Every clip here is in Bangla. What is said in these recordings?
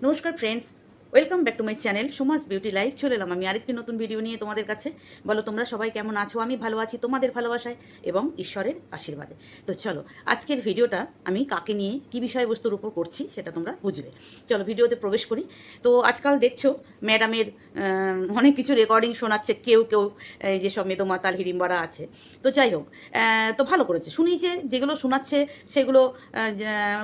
নমস্কার friends welcome back to my channel Suma's beauty life চলে এলাম আমি আরেকটি নতুন ভিডিও নিয়ে তোমাদের কাছে। বলো, তোমরা সবাই কেমন আছো? আমি ভালো আছি, তোমাদের ভালোবাসায় এবং ঈশ্বরের আশীর্বাদে। তো চলো, আজকের ভিডিওটা আমি কাকে নিয়ে, কী বিষয়বস্তুর উপর করছি সেটা তোমরা বুঝবে। চলো ভিডিওতে প্রবেশ করি। তো আজকাল দেখছ ম্যাডামের অনেক কিছু রেকর্ডিং শোনাচ্ছে, কেউ কেউ, এই যেসব মেদোমাতাল হিড়িম্বারা আছে। তো যাই হোক তো ভালো করেছে। শুনি যে যেগুলো শোনাচ্ছে, সেগুলো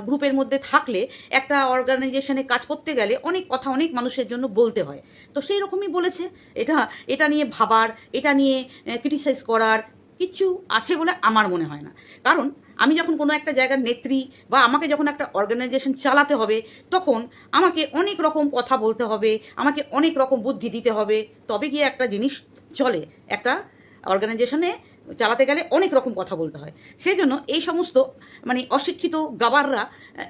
গ্রুপের মধ্যে থাকলে একটা অর্গানাইজেশনে কাজ করতে গেলে অনেক কথা, অনেক মানুষের জন্য বলতে হয়। তো সেই রকমই বলেছে, এটা এটা নিয়ে ভাবার, এটা নিয়ে ক্রিটিসাইজ করার কিচ্ছু আছে বলে আমার মনে হয় না। কারণ আমি যখন কোনো একটা জায়গার নেত্রী বা আমাকে যখন একটা অর্গানাইজেশন চালাতে হবে, তখন আমাকে অনেক রকম কথা বলতে হবে, আমাকে অনেক রকম বুদ্ধি দিতে হবে। তবে গিয়ে একটা জিনিস চলে, একটা অর্গানাইজেশনে চালাতে গেলে অনেক রকম কথা বলতে হয়। সেই জন্য এই সমস্ত মানে অশিক্ষিত গাবাররা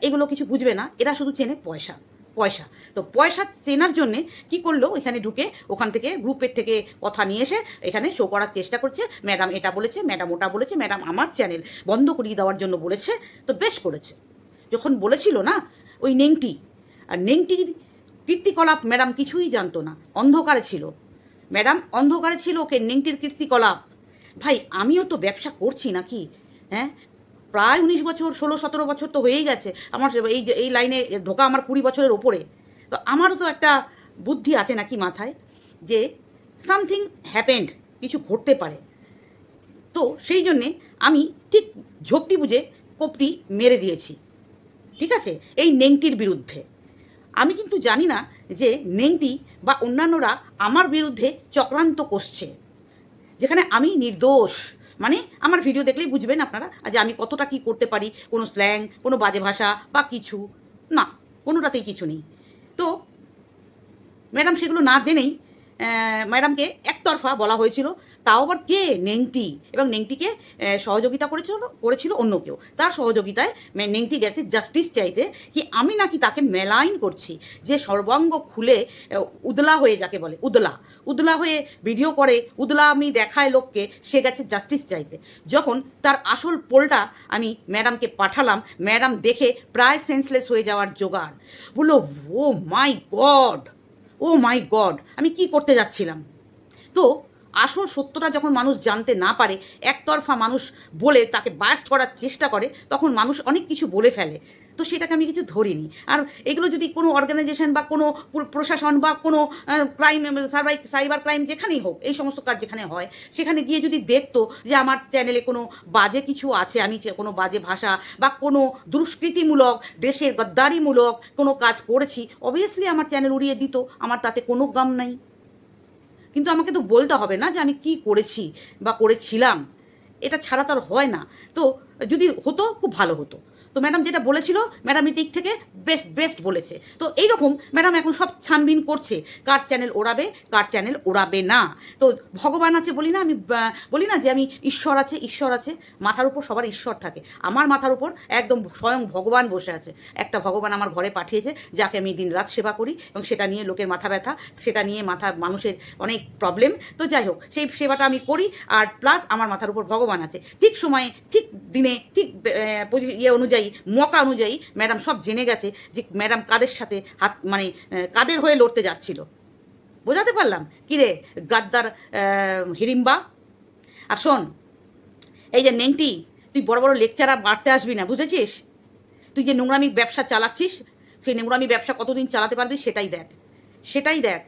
এগুলো কিছু বুঝবে না। এরা শুধু চেনে পয়সা। পয়সা। তো পয়সা চেনার জন্যে কি করল? এখানে ঢুকে ওখান থেকে গ্রুপের থেকে কথা নিয়ে এসে এখানে শো করার চেষ্টা করছে। ম্যাডাম এটা বলেছে ম্যাডাম ওটা বলেছে ম্যাডাম আমার চ্যানেল বন্ধ করিয়ে দেওয়ার জন্য বলেছে। তো বেশ করেছে। যখন বলেছিল না, ওই নেংটি, আর নেংটির কীর্তিকলাপ ম্যাডাম কিছুই জানতো না। অন্ধকারে ছিল। ম্যাডাম অন্ধকারে ছিল ওকে নেংটির কীর্তিকলাপ। ভাই, আমিও তো ব্যবসা করছি নাকি? হ্যাঁ? প্রায় উনিশ বছর, ষোলো, সতেরো বছর তো হয়েই গেছে। আমার এই এই লাইনে ঢোকা আমার কুড়ি বছরের ওপরে। তো আমারও তো একটা বুদ্ধি আছে নাকি মাথায় যে সামথিং হ্যাপেন্ড, কিছু ঘটতে পারে। তো সেই জন্যে আমি ঠিক ঝোপটি বুঝে কোপটি মেরে দিয়েছি। ঠিক আছে? এই নেংটির বিরুদ্ধে। আমি কিন্তু জানি না যে নেংটি বা অন্যান্যরা আমার বিরুদ্ধে চক্রান্ত কষছে যেখানে আমি নির্দোষ মানে আমার ভিডিও দেখলেই বুঝবেন আপনারা যে আমি কতটা কি করতে পারি, কোনো স্ল্যাং কোনো বাজে ভাষা বা কিছু। না, কোনোটাতেই কিছু নেই। তো ম্যাডাম সেগুলো না জেনেই ম্যাডামকে একতরফা বলা হয়েছিল। তাও আবার কে? নেংটি। এবং নেংটিকে সহযোগিতা করেছিল করেছিল অন্য কেউ। তার সহযোগিতায় নেংটি গেছে জাস্টিস চাইতে কি আমি নাকি তাকে মেলাইন করছি? যে সর্বাঙ্গ খুলে উদলা হয়ে যাকে বলে, উদলা। উদলা হয়ে ভিডিও করে উদলা আমি দেখায় লোককে, সে গেছে জাস্টিস চাইতে। যখন তার আসল পোলটা আমি ম্যাডামকে পাঠালাম, ম্যাডাম দেখে প্রায় সেন্সলেস হয়ে যাওয়ার জোগাড়। বলল ও মাই গড ও মাই গড আমি কি করতে যাচ্ছিলাম? তো আসল সত্যটা যখন মানুষ জানতে না পারে, একতরফা মানুষ বলে তাকে বাস্ট করার চেষ্টা করে, তখন মানুষ অনেক কিছু বলে ফেলে। তো সেটাকে আমি কিছু ধরিনি। আর এগুলো যদি কোনো অর্গানাইজেশন বা কোনো প্রশাসন বা কোনো ক্রাইম সাইবার সাইবার ক্রাইম যেখানেই হোক, এই সমস্ত কাজ যেখানে হয়, সেখানে গিয়ে যদি দেখতো যে আমার চ্যানেলে কোনো বাজে কিছু আছে, আমি কোনো বাজে ভাষা বা কোনো দুষ্কৃতিমূলক দেশের গদ্দারিমূলক কোনো কাজ করেছি অবভিয়াসলি আমার চ্যানেল উড়িয়ে দিত, আমার তাতে কোনো গাম নাই। কিন্তু আমাকে তো বলতে হবে না যে আমি কি করেছি বা করেছিলাম। এটা ছাড়া তো আর হয় না। তো যদি হতো, খুব ভালো হতো। তো ম্যাডাম যেটা বলেছিল ম্যাডাম এই দিক থেকে বেস্ট বেস্ট বলেছে। তো এইরকম ম্যাডাম এখন সব ছানবিন করছে। কার চ্যানেল ওড়াবে, কার চ্যানেল ওড়াবে না। তো ভগবান আছে বলি না, আমি বলি না যে আমি ঈশ্বর আছে ঈশ্বর আছে। মাথার উপর সবার ঈশ্বর থাকে। আমার মাথার উপর একদম স্বয়ং ভগবান বসে আছে। একটা ভগবান আমার ঘরে পাঠিয়েছে, যাকে আমি দিন রাত সেবা করি এবং সেটা নিয়ে লোকের মাথা ব্যথা, সেটা নিয়ে মাথা, মানুষের অনেক প্রবলেম তো যাই হোক, সেই সেবাটা আমি করি আর প্লাস আমার মাথার উপর ভগবান আছে। ঠিক সময়ে, ঠিক দিনে, ঠিক ইয়ে অনুযায়ী মকা অনুযায়ী ম্যাডাম সব জেনে গেছে যে ম্যাডাম কাদের সাথে হাত মানে কাদের হয়ে লড়তে যাচ্ছিল। বোঝাতে পারলাম? কিরে গাদ্দার হিড়িম্বা আর শোন, এই যে নেংটি, তুই বড় বড় লেকচারা বাড়তে আসবি না, বুঝেছিস? তুই যে নোংরামি ব্যবসা চালাচ্ছিস, সেই নোংরামি ব্যবসা কতদিন চালাতে পারবি সেটাই দেখ। সেটাই দেখ।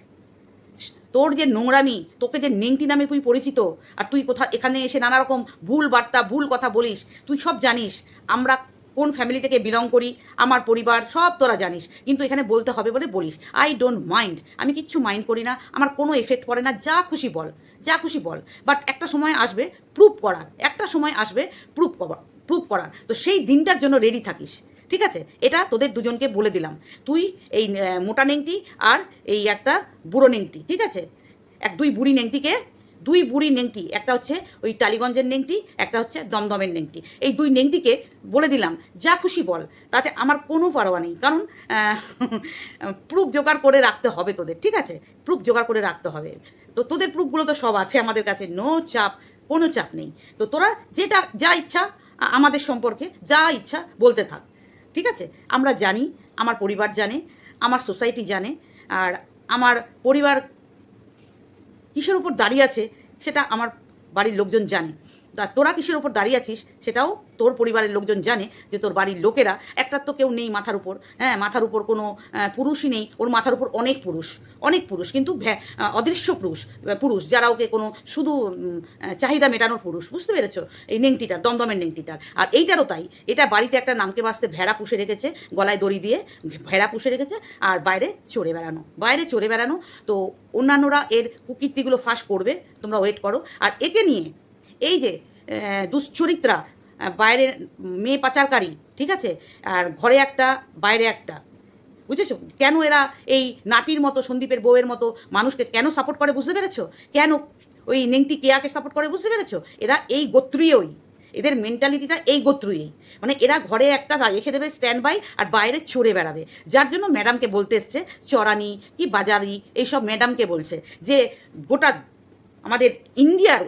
তোর যে নোংরামি, তোকে যে নেংটি নামে তুই পরিচিত, আর তুই কোথা এখানে এসে নানা রকম ভুল বার্তা, ভুল কথা বলিস, তুই সব জানিস। আমরা কোন ফ্যামিলি থেকে বিলং করি, আমার পরিবার, সব তোরা জানিস। কিন্তু এখানে বলতে হবে বলে বলিস আই ডোন্ট মাইন্ড আমি কিচ্ছু মাইন্ড করি না, আমার কোনো এফেক্ট পড়ে না, যা খুশি বল, যা খুশি বল। বাট একটা সময় আসবে প্রুভ করার, একটা সময় আসবে প্রুভ করা প্রুভ করার। তো সেই দিনটার জন্য রেডি থাকিস, ঠিক আছে? এটা তোদের দুজনকে বলে দিলাম। তুই এই মোটা নেংটি আর এই একটা বুড়ো নেংটি, ঠিক আছে? এক দুই বুড়ি নেংটিকে দুই বুড়ি নেংটি, একটা হচ্ছে ওই টালিগঞ্জের নেংটি, একটা হচ্ছে দমদমের নেংটি। এই দুই নেংটিকে বলে দিলাম, যা খুশি বল, তাতে আমার কোনো পারোয়া নেই। কারণ প্রুফ জোগাড় করে রাখতে হবে তোদের, ঠিক আছে? প্রুফ জোগাড় করে রাখতে হবে। তো তোদের প্রুফগুলো তো সব আছে আমাদের কাছে, নো চাপ, কোনো চাপ নেই। তো তোরা যেটা, যা ইচ্ছা আমাদের সম্পর্কে যা ইচ্ছা বলতে থাক, ঠিক আছে? আমরা জানি, আমার পরিবার জানে, আমার সোসাইটি জানে, আর আমার পরিবার কিসের উপর দাঁড়িয়ে আছে সেটা আমার বাড়ির লোকজন জানে। তোরা কিসের উপর দাঁড়িয়ে আছিস? সেটাও তোর পরিবারের লোকজন জানে যে তোর বাড়ির লোকেরা একটার তো কেউ নেই মাথার উপর। হ্যাঁ মাথার উপর কোনো পুরুষই নেই, ওর মাথার উপর অনেক পুরুষ অনেক পুরুষ, কিন্তু অদৃশ্য পুরুষ পুরুষ, যারা ওকে কোনো শুধু চাহিদা মেটানোর পুরুষ, বুঝতে পেরেছ? এই নেংটিটার, দমদমের নেংটিটার। আর এইটারও তাই, এটা বাড়িতে একটা নামকে বাঁচতে ভেড়া পুষে রেখেছে, গলায় দড়ি দিয়ে, ভেড়া পুষে রেখেছে, আর বাইরে চড়ে বেড়ানো, বাইরে চড়ে বেড়ানো। তো অন্যান্যরা এর কুকীর্তিগুলো ফাঁস করবে, তোমরা ওয়েট করো। আর একে নিয়ে এই যে দুশ্চরিত্রা বাইরে মেয়ে পাচারকারী, ঠিক আছে? আর ঘরে একটা, বাইরে একটা। বুঝেছ? কেন এরা এই নাটির মতো, সন্দীপের বউয়ের মতো মানুষকে কেন সাপোর্ট করে বুঝতে পেরেছ? কেন ওই নেংটি কেয়াকে সাপোর্ট করে বুঝতে পেরেছ? এরা এই গোত্রীয়ই। এদের মেন্টালিটিটা এই গোত্রীয়ই। মানে এরা ঘরে একটা রেখে দেবে স্ট্যান্ড বাই আর বাইরে চড়ে বেড়াবে। যার জন্য ম্যাডামকে বলতে এসছে, চরানি কি বাজারি, এইসব ম্যাডামকে বলছে যে, গোটা আমাদের ইন্ডিয়ার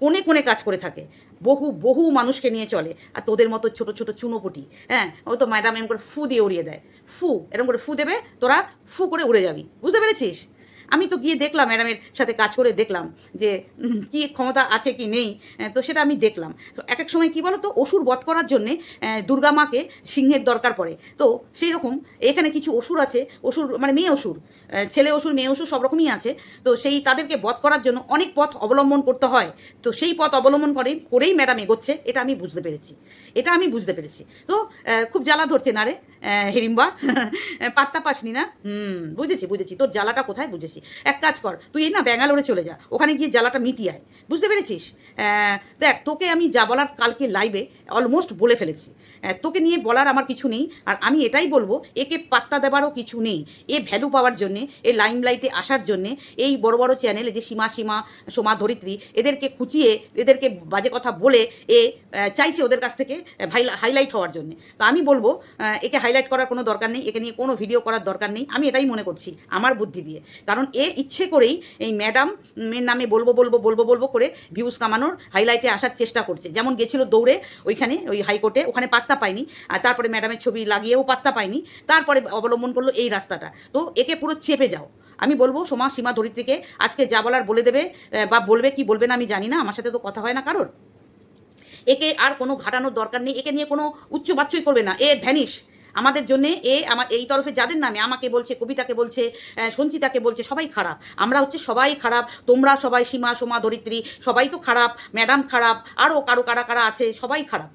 কোণে কোণে কাজ করে থাকে। বহু বহু মানুষকে নিয়ে চলে। আর তোদের মতো ছোট ছোট চুনোপুটি হ্যাঁ? ও তো ম্যাডাম এরকম করে ফু দিয়ে উড়িয়ে দেয়। ফু, এরকম করে ফু দেবে, তোরা ফু করে উড়ে যাবি। বুঝতে পেরেছিস? আমি তো গিয়ে দেখলাম ম্যাডামের সাথে কাজ করে দেখলাম যে কি ক্ষমতা আছে কি নেই তো সেটা আমি দেখলাম। তো এক এক সময় কি বলো তো অসুর বধ করার জন্যে দুর্গা মাকে সিংহের দরকার পড়ে। তো সেই রকম এখানে কিছু অসুর আছে অসুর মানে মেয়ে অসুর ছেলে অসুর মেয়ে অসুর সব রকমই আছে। তো সেই তাদেরকে বধ করার জন্য অনেক পথ অবলম্বন করতে হয়। তো সেই পথ অবলম্বন করে করেই ম্যাডাম এগোচ্ছে এটা আমি বুঝতে পেরেছি। এটা আমি বুঝতে পেরেছি। তো খুব জ্বালা ধরছে না রে আহ, হেরিম্বা? পাত্তা পাসনি না? হুম বুঝেছি বুঝেছি। তোর জ্বালাটা কোথায় বুঝেছি। এক কাজ কর, তুই এই না ব্যাঙ্গালোরে চলে যা, ওখানে গিয়ে জ্বালাটা মিটিয়ে আয়। বুঝতে পেরেছিস? দেখ, তোকে আমি যা বলার কালকে লাইভে অলমোস্ট বলে ফেলেছি। তোকে নিয়ে বলার আমার কিছু নেই, আর আমি এটাই বলব, একে পাত্তা দেবারও কিছু নেই। এ ভ্যালু পাওয়ার জন্যে, এ লাইমলাইটে আসার জন্যে, এই বড় বড় চ্যানেলে যে সীমা সীমা, সোমা ধরিত্রী, এদেরকে খুঁচিয়ে, এদেরকে বাজে কথা বলে, এ চাইছে ওদের কাছ থেকে হাইলাইট হওয়ার জন্য। তো আমি বলব একে হাইলাইট করার কোনো দরকার নেই, একে নিয়ে কোনো ভিডিও করার দরকার নেই, আমি এটাই মনে করছি, আমার বুদ্ধি দিয়ে। কারণ এ ইচ্ছে করেই এই ম্যাডাম নামে বলব বলব বলব বলব করে ভিউজ কামানোর হাইলাইটে আসার চেষ্টা করছে। যেমন গেছিল দৌড়ে ওইখানে, ওই হাইকোর্টে ওখানে পাত্তা পায়নি। আর তারপরে ম্যাডামের ছবি লাগিয়েও পাত্তা পায়নি। তারপরে অবলম্বন করল এই রাস্তাটা। তো একে পুরো চেপে যাও। আমি বলব, সোমা, সীমা, ধরিত্রীকে আজকে যা বলার বলে দেবে বা বলবে কি বলবে না আমি জানি না, আমার সাথে তো কথা হয় না কারোর। একে আর কোনো ঘাটানোর দরকার নেই। একে নিয়ে কোনো উচ্চ বাচ্চই করবে না। এ ভ্যানিশ আমাদের জন্যে এ আমার এই তরফে যাদের নামে আমাকে বলছে, কবিতাকে বলছে সঞ্চিতাকে বলছে, সবাই খারাপ। আমরা হচ্ছে সবাই খারাপ, তোমরা সবাই সীমা, সোমা, ধরিত্রী, সবাই তো খারাপ, ম্যাডাম খারাপ আরও কারও কারা কারা আছে, সবাই খারাপ।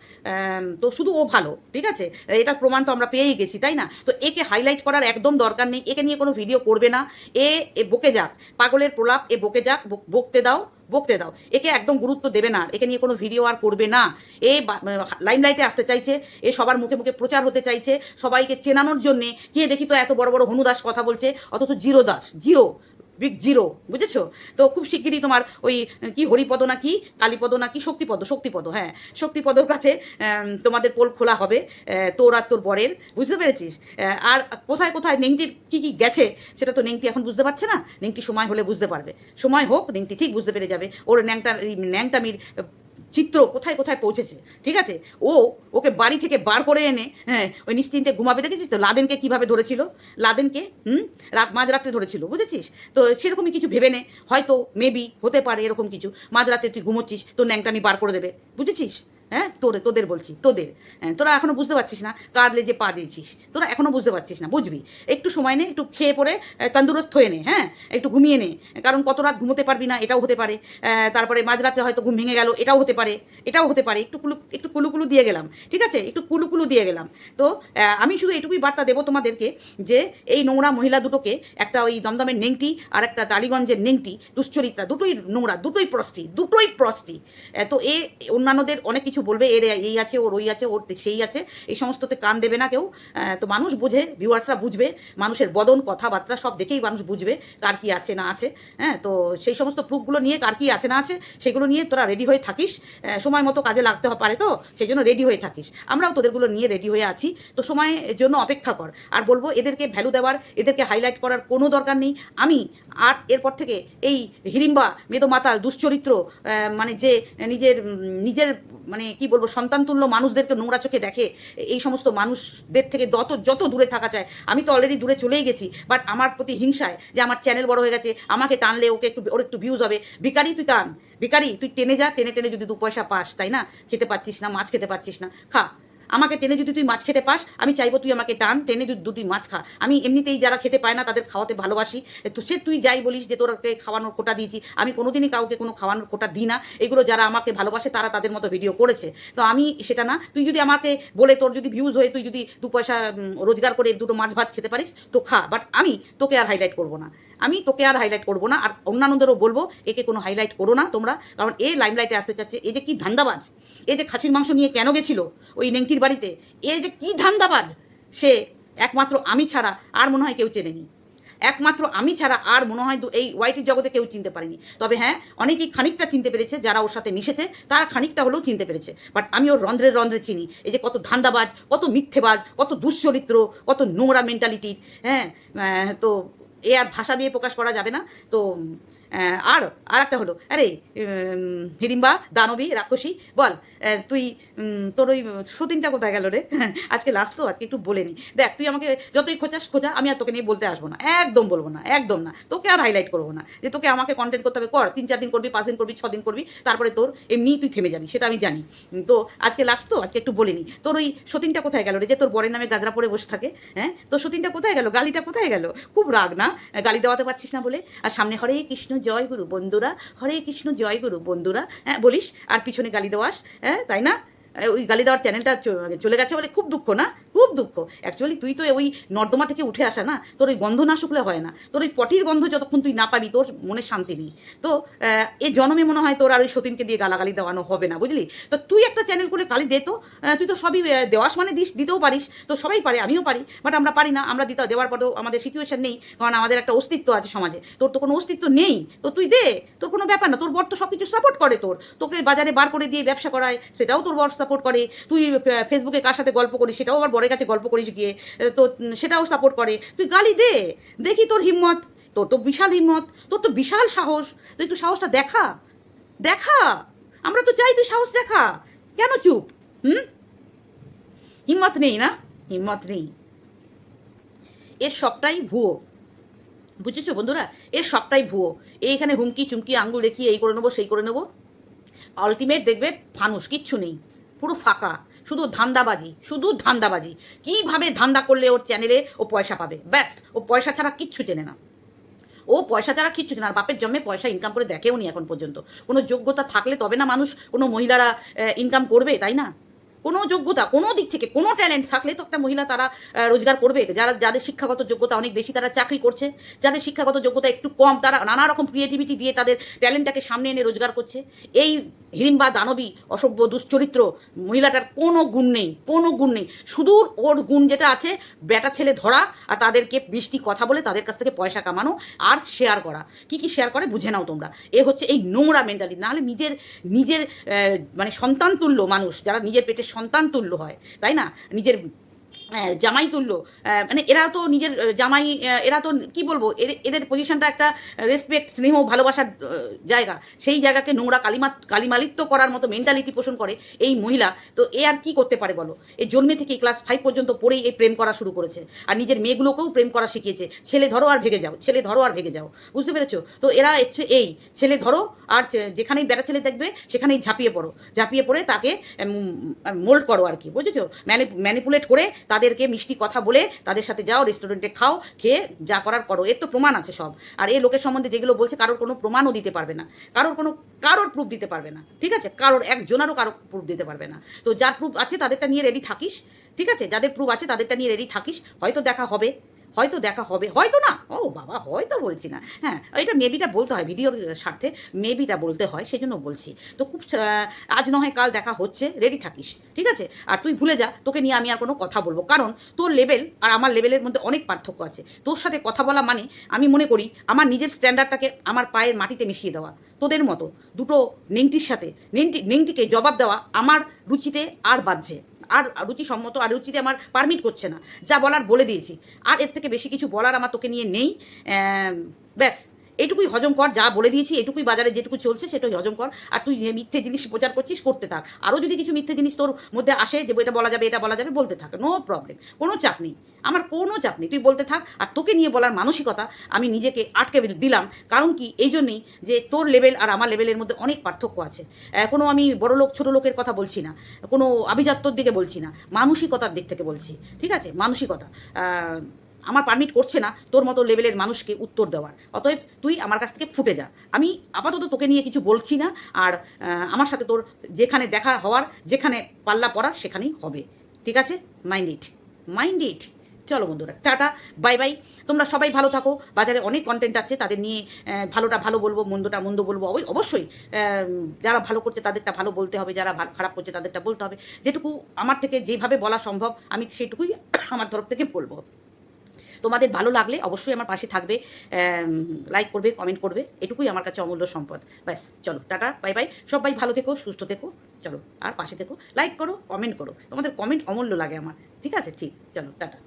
তো শুধু ও ভালো, ঠিক আছে? এটার প্রমাণ তো আমরা পেয়েই গেছি, তাই না? তো একে হাইলাইট করার একদম দরকার নেই, একে নিয়ে কোনো ভিডিও করবে না। এ, বকে যাক, পাগলের প্রলাপ, এ, বকে যাক, বক- বকতে দাও বকতে দাও। একে একদম গুরুত্ব দেবে না একে নিয়ে কোনো ভিডিও আর করবে না। এ লাইমলাইটে আসতে চাইছে। এ সবার মুখে মুখে প্রচার হতে চাইছে সবাইকে চেনানোর জন্যে। কে দেখি তো এত বড় বড় হনুদাস কথা বলছে, অথচ zero Das, zero. Big zero বুঝেছ? তো খুব শিগগিরই তোমার ওই, কি, হরিপদ না কি কালীপদ না কি শক্তিপদ শক্তিপদ হ্যাঁ শক্তিপদর কাছে তোমাদের পোল খোলা হবে তোর আর তোর বরের, বুঝতে পেরেছিস? আর কোথায় কোথায় নেংটির কি কি গেছে, সেটা তো নেংটি এখন বুঝতে পারছে না? নেংটি সময় হলে বুঝতে পারবে। সময় হোক, নেংটি ঠিক বুঝতে পেরে যাবে। ওর ন্যাংটার ন্যাংটামির চিত্র কোথায় কোথায় পৌঁছেছে, ঠিক আছে? ও ওকে বাড়ি থেকে বার করে এনে হ্যাঁ ওই নিশ্চিন্তে ঘুমাবে, দেখেছিস তো? লাদেনকে কীভাবে ধরেছিল? লাদেনকে, হুম? রাত, মাঝরাত্রে ধরেছিল, বুঝেছিস? তো সেরকমই কিছু ভেবে নে, হয়তো মেবি হতে পারে এরকম কিছু। মাঝরাতে তুই ঘুমোচ্ছিস, তোর ন্যাংটা আমি বার করে দেবে, বুঝেছিস? হ্যাঁ? তোরে তোদের বলছি তোদের। হ্যাঁ, তোরা এখনও বুঝতে পারছিস না কার লেজে পা দিয়েছিস। তোরা এখনও বুঝতে পারছিস না বুঝবি? একটু সময় নে একটু খেয়ে পরে তন্দুরস্ত হয়ে নে হ্যাঁ? একটু ঘুমিয়ে নে। কারণ কত রাত ঘুমোতে পারবি না এটাও হতে পারে। তারপরে মাঝরাত্রে হয়তো ঘুম ভেঙে গেল এটাও হতে পারে এটাও হতে পারে। একটু কুলু একটু কুলু কুলু দিয়ে গেলাম ঠিক আছে? একটু কুলু কুলু দিয়ে গেলাম। তো আমি শুধু এটুকুই বার্তা দেবো তোমাদেরকে যে এই নোংরা মহিলা দুটোকে একটা ওই দমদমের নেংটি আর একটা টালিগঞ্জের নেংটি দুশ্চরিত্রা দুটোই নোংরা দুটোই প্রস্টি দুটোই প্রস্টি তো এ অন্যান্যদের অনেক কিছু বলবে, এর এই আছে, ওর ওই আছে, ওর সেই আছে। এই সমস্ততে কান দেবে না কেউ। তো মানুষ বুঝে, ভিউয়ার্সরা বুঝবে, মানুষের বদন, কথাবার্তা সব দেখেই মানুষ বুঝবে কার কি আছে, না আছে। হ্যাঁ তো সেই সমস্ত প্রুফগুলো নিয়ে কার কি আছে, না আছে, সেগুলো নিয়ে তোরা রেডি হয়ে থাকিস। সময় মতো কাজে লাগতে পারে তো, সেই জন্য রেডি হয়ে থাকিস। আমরাও তোদেরগুলো নিয়ে রেডি হয়ে আছি। তো সময়ের জন্য অপেক্ষা কর। আর বলব, এদেরকে ভ্যালু দেওয়ার, এদেরকে হাইলাইট করার কোনো দরকার নেই। আমি আর এরপর থেকে এই হিড়িম্বা মেদো মাতাল দুশ্চরিত্র মানে যে নিজের নিজের মানে কি বলব সন্তান সন্তানতুল্য মানুষদেরকে নোংরা চোখে দেখে, এই সমস্ত মানুষদের থেকে যত যত দূরে থাকা চায়, আমি তো অলরেডি দূরে চলেই গেছি বাট আমার প্রতি হিংসায় যে আমার চ্যানেল বড় হয়ে গেছে, আমাকে টানলে ওকে একটু, ওর একটু ভিউজ হবে। ভিকারি, তুই টান। ভিকারি, তুই টেনে যা, টেনে টেনে যদি দু পয়সা পাস, তাই না? খেতে পারছিস না, মাছ খেতে পারছিস না। খা। আমাকে টেনে যদি তুই মাছ খেতে পাস, আমি চাইব তুই আমাকে টান, টেনে যদি দুটি মাছ খা। আমি এমনিতেই যারা খেতে পায় না, তাদের খাওয়াতে ভালোবাসি। তো সে তুই যাই বলিস যে তোরকে খাওয়ানোর কোটা দিয়েছি। আমি কোনোদিনই কাউকে কোনো খাওয়ানোর কোটা দিই না। এগুলো যারা আমাকে ভালোবাসে, তারা তাদের মতো ভিডিও করেছে। তো আমি সেটা না, তুই যদি আমাকে বলে তোর যদি ভিউজ হয়ে, তুই যদি দু পয়সা রোজগার করে দুটো মাছ ভাত খেতে পারিস, তো খা। বাট আমি তোকে আর হাইলাইট করব না। আমি তোকে আর হাইলাইট করব না। আর অন্যান্যদেরও বলব, একে কোনো হাইলাইট করো না তোমরা। কারণ এ লাইমলাইটে আসতে চাচ্ছে এই যে কি ধান্দাবাজ। এই যে খাসির মাংস নিয়ে কেন গেছিল ওই নেংটির বাড়িতে? এই যে কি ধান্দাবাজ? সে একমাত্র আমি ছাড়া আর মনে হয় কেউ চেনেনি। একমাত্র আমি ছাড়া আর মনে হয় এই ওয়াইটির জগতে কেউ চিনতে পারেনি। তবে হ্যাঁ অনেকেই খানিকটা চিনতে পেরেছে, যারা ওর সাথে মিশেছে, তারা খানিকটা হলেও চিনতে পেরেছে। বাট আমি ওর রন্ধ্রে রন্ধ্রে চিনি। এই যে কত ধান্দাবাজ, কত মিথ্যেবাজ, কত দুশ্চরিত্র, কত নোংরা মেন্টালিটির হ্যাঁ তো এ আর ভাষা দিয়ে প্রকাশ করা যাবে না। তো আর আর একটা হলো, আরে হিড়িম্বা, দানবী, রাক্ষসী, বল তুই তোর ওই সতীনটা কোথায় গেল রে? আজকে লাস্ট তো, আজকে একটু বলে নি। দেখ, তুই আমাকে যতই খোঁচাস খোঁজা আমি আর তোকে নিয়ে বলতে আসব না। একদম বলব না, একদম না। তোকে আর হাইলাইট করব না। যে তোকে আমাকে কন্টেন্ট করতে হবে, কর, তিন, চার দিন করবি, পাঁচ দিন করবি, ছদিন করবি, তারপরে তোর এমনি তুই থেমে যাবি, সেটা আমি জানি। তো আজকে লাস্ট তো, আজকে একটু বলে নি। তোর ওই সতীনটা কোথায় গেল রে? যে তোর বরের নামে গাজরা পরে বসে থাকে হ্যাঁ? তোর সতীনটা কোথায় গেল? গালিটা কোথায় গেল? খুব রাগ না? গালি দেওয়াতে পারছিস না বলে? আর সামনে হরে কৃষ্ণ জয় গুরু, বন্ধুরা। হরে কৃষ্ণ, জয় গুরু, বন্ধুরা। হ্যাঁ বলিস, আর পিছনে গালি দেওয়াস। হ্যাঁ তাই না? ওই গালি দেওয়ার চ্যানেলটা চলে গেছে বলে খুব দুঃখ না? খুব দুঃখ। অ্যাকচুয়ালি তুই তো ওই নর্দমা থেকে উঠে আসা না? তোর ওই গন্ধ না শুকলে হয় না। তোর ওই পটির গন্ধ যতক্ষণ তুই না পাবি, তোর মনে শান্তি নেই। তো এ জন্মে মনে হয় তোর আর ওই সতীনকে দিয়ে গালাগালি দেওয়ানো হবে না, বুঝলি? তো তুই একটা চ্যানেল করে গালি দে তো। তুই তো সবই দেওয়াস মানে দিস, দিতেও পারিস। তো সবাই পারে, আমিও পারি। বাট আমরা পারি না, আমরা দিতে দেওয়ার পরেও আমাদের সিচুয়েশন নেই। কারণ আমাদের একটা অস্তিত্ব আছে সমাজে। তোর তো কোনো অস্তিত্ব নেই। তো তুই দে। তোর কোনো ব্যাপার না। তোর বর তো সব কিছু সাপোর্ট করে তোর। তোকে বাজারে বার করে দিয়ে ব্যবসা করায়, সেটাও তোর বর সাপোর্ট করে। তুই ফেসবুকে কার সাথে গল্প করিস? সেটাও আবার বরের কাছে গল্প করিস গিয়ে। তো সেটাও সাপোর্ট করে। তুই গালি দে। দেখি তোর হিম্মত। তোর তো বিশাল হিম্মত। তোর তো বিশাল সাহস। তুই একটু সাহসটা দেখা। দেখা। আমরা তো চাই তুই সাহস দেখা। কেন চুপ? হুম? হিম্মত নেই না? হিম্মত নেই। এর সবটাই ভুয়ো। বুঝেছ বন্ধুরা? এর সবটাই ভুয়ো। এইখানে হুমকি চুমকি, আঙ্গুল দেখিয়ে এই করে নেব, সেই করে নেব। আলটিমেট দেখবে, ফানুস, কিচ্ছু নেই। পুরো ফাঁকা। শুধু ধান্দাবাজি শুধু ধান্দাবাজি। কীভাবে ধান্দা করলে ওর চ্যানেলে ও পয়সা পাবে? ব্যাস, ও পয়সা ছাড়া কিচ্ছু চেনে না। ও পয়সা ছাড়া কিচ্ছু না। আর বাপের জন্মে পয়সা ইনকাম করে দেখেও নি এখন পর্যন্ত। কোনো যোগ্যতা থাকলে তবে না মানুষ কোনো মহিলারা ইনকাম করবে, তাই না? কোনো যোগ্যতা, কোনো দিক থেকে কোনো ট্যালেন্ট থাকলে তো একটা মহিলা তারা রোজগার করবে। যারা, যাদের শিক্ষাগত যোগ্যতা অনেক বেশি তারা চাকরি করছে। যাদের শিক্ষাগত যোগ্যতা একটু কম, তারা নানা রকম ক্রিয়েটিভিটি দিয়ে তাদের ট্যালেন্টটাকে সামনে এনে রোজগার করছে। এই হিড়িম্বা দানবী অসভ্য, দুশ্চরিত্র, মহিলাটার কোনো গুণ নেই, কোনো গুণ নেই। শুধু ওর গুণ যেটা আছে বেটা ছেলে ধরা আর তাদেরকে বৃষ্টি কথা বলে তাদের কাছ থেকে পয়সা কামানো আর শেয়ার করা। কি কি শেয়ার করে বুঝে নাও তোমরা। এ হচ্ছে এই নোংরা মেন্টালিটি নাহলে নিজের নিজের মানে সন্তান তুল্য মানুষ, যারা নিজের পেটের সন্তান তুল্য হয়, তাই না? নিজের জামাই তুললো মানে এরা তো নিজের জামাই এরা তো কি বলব, এদের পজিশনটা একটা রেসপেক্ট স্নেহ, ভালোবাসার জায়গা। সেই জায়গাকে নোংরা কালিমা কালিমালিত্ব করার মতো মেন্টালিটি পোষণ করে এই মহিলা। তো এ আর কি করতে পারে বলো? এই জন্মে থেকে ক্লাস ফাইভ পর্যন্ত পড়েই এই প্রেম করা শুরু করেছে। আর নিজের মেয়েগুলোকেও প্রেম করা শিখিয়েছে। ছেলে ধরো আর ভেগে যাও, ছেলে ধরো আর ভেগে যাও। বুঝতে পেরেছ? তো এরা হচ্ছে এই, ছেলে ধরো আর যেখানেই বেটা ছেলে দেখবে, সেখানেই ঝাঁপিয়ে পড়ো। ঝাঁপিয়ে পড়ে তাকে মোল্ড করো আর কি, বুঝেছ? ম্যানিপুলেট করে তাদেরকে মিষ্টি কথা বলে তাদের সাথে যাও রেস্টুরেন্টে খাও, খেয়ে যা করার করো। এর তো প্রমাণ আছে সব। আর এই লোকের সম্বন্ধে যেগুলো বলছে, কারোর কোনো প্রমাণও দিতে পারবে না। কারোর কোনো, কারোর প্রুফ দিতে পারবে না। ঠিক আছে? কারোর একজনারও কারও প্রুফ দিতে পারবে না। তো যার প্রুফ আছে, তাদেরটা নিয়ে রেডি থাকিস। ঠিক আছে? যাদের প্রুফ আছে, তাদেরটা নিয়ে রেডি থাকিস। হয়তো দেখা হবে। হয়তো দেখা হবে, হয়তো না। ও বাবা, হয়তো বলছি না। হ্যাঁ এটা মেবিটা বলতে হয় ভিডিওর স্বার্থে মেবিটা বলতে হয় সেই জন্য বলছি। তো খুব আজ নয়, কাল দেখা হচ্ছে রেডি থাকিস, ঠিক আছে? আর তুই ভুলে যা, তোকে নিয়ে আমি আর কোনো কথা বলব। কারণ তোর লেভেল আর আমার লেভেলের মধ্যে অনেক পার্থক্য আছে। তোর সাথে কথা বলা মানে আমি মনে করি আমার নিজের স্ট্যান্ডার্ডটাকে আমার পায়ের মাটিতে মিশিয়ে দেওয়া, তোদের মতো। দুটো নেংটির সাথে, নেংটি, নেংটিকে জবাব দেওয়া আমার রুচিতে আর বাজছে। আর রুচিসম্মত আর রুচিতে আমার পারমিট করছে না। যা বলার বলে দিয়েছি। আর এর থেকে বেশি কিছু বলার আমার তোকে নিয়ে নেই। ব্যাস। এইটুকুই হজম কর, যা বলে দিয়েছি, এটুকুই বাজারে যেটুকু চলছে সেটাই হজম কর। আর তুই মিথ্যে জিনিস প্রচার করছিস, করতে থাক। আরও যদি কিছু মিথ্যে জিনিস তোর মধ্যে আসে যে এটা বলা যাবে, এটা বলা যাবে, বলতে থাক। নো প্রবলেম কোনো চাপ নেই। আমার কোনো চাপ নেই। তুই বলতে থাক। আর তোকে নিয়ে বলার মানসিকতা আমি নিজেকে আটকে দিলাম। কারণ কি? এই জন্যেই যে তোর লেভেল আর আমার লেভেলের মধ্যে অনেক পার্থক্য আছে। কোনো আমি বড় লোক, ছোটো লোকের কথা বলছি না। কোনো আভিজাত্যর দিকে বলছি না। মানসিকতার দিক থেকে বলছি। ঠিক আছে? মানসিকতা। আমার পারমিট করছে না তোর মতো লেভেলের মানুষকে উত্তর দেওয়ার। অতএব তুই আমার কাছ থেকে ফুটে যা। আমি আপাতত তোকে নিয়ে কিছু বলছি না, আর আমার সাথে তোর যেখানে দেখা হওয়ার, যেখানে পাল্লা পড়ার সেখানেই হবে। ঠিক আছে? মাইন্ড ইট মাইন্ড ইট চলো বন্ধুরা, টাটা বাই বাই তোমরা সবাই ভালো থাকো। বাজারে অনেক কন্টেন্ট আছে, তাদের নিয়ে ভালোটা ভালো বলব, মন্দটা মন্দ বলব। ওই অবশ্যই যারা ভালো করছে তাদেরটা ভালো বলতে হবে, যারা খারাপ করছে তাদেরটা বলতে হবে। যেটুকু আমার থেকে যেভাবে বলা সম্ভব, আমি সেটুকুই আমার তরফ থেকে বলব। তোমাদের ভালো লাগলে অবশ্যই আমার পাশে থাকবে লাইক করবে কমেন্ট করবে, এটুকুই আমার কাছে অমূল্য সম্পদ। ব্যাস, চলো, টাটা বাই বাই সবাই ভালো থেকো, সুস্থ থেকো, চলো, আর পাশে থেকো। লাইক করো কমেন্ট করো। তোমাদের কমেন্ট অমূল্য লাগে আমার। ঠিক আছে? ঠিক, চলো, টাটা।